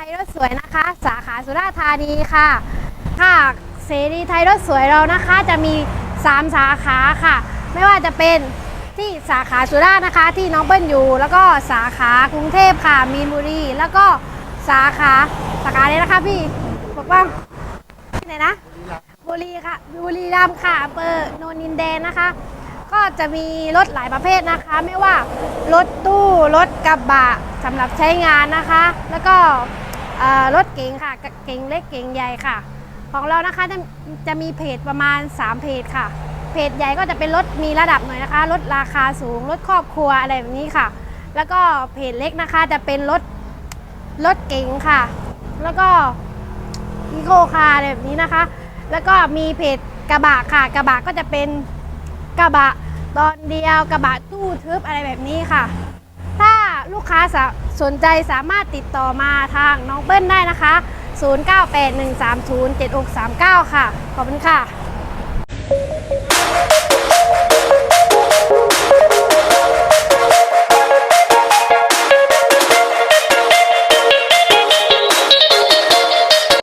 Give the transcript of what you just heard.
ไทยรถสวยนะคะ สาขาสุราษฎร์ธานีค่ะค่ะเสรีไทยรถสวยเรานะคะจะมี 3 สาขาค่ะ ไม่ว่าจะเป็นที่สาขาสุราษฎร์นะคะ ที่น้องเปิ้ลอยู่ แล้วก็สาขากรุงเทพค่ะ มีนบุรี แล้วก็สาขาสาขาเลยนะคะพี่บอกว่าที่ไหนนะบุรีค่ะบุรีรัมย์ค่ะอำเภอโนนดินแดงนะคะ ก็จะมีรถหลายประเภทนะคะ ไม่ว่ารถตู้รถกระบะสำหรับใช้งานนะคะ แล้วก็ รถเก๋งค่ะ เก๋งเล็กเก๋งใหญ่ค่ะ ของเรานะคะจะจะมีเพจประมาณ 3 เพจค่ะ เพจใหญ่ก็จะเป็นรถมีระดับหน่อยนะคะรถราคาสูงรถครอบครัวอะไรแบบนี้ค่ะ แล้วก็เพจเล็กนะคะจะเป็นรถรถเก๋งค่ะ แล้วก็อีโคคาร์แบบนี้นะคะ แล้วก็มีเพจกระบะค่ะ กระบะก็จะเป็นกระบะตอนเดียวกระบะตู้ทึบอะไรแบบนี้ค่ะ ลูกค้าสสนใจสามารถติดต่อมาทางน้องเปิ้ลได้นะคะ 0981307639 ค่ะ ขอบคุณค่ะ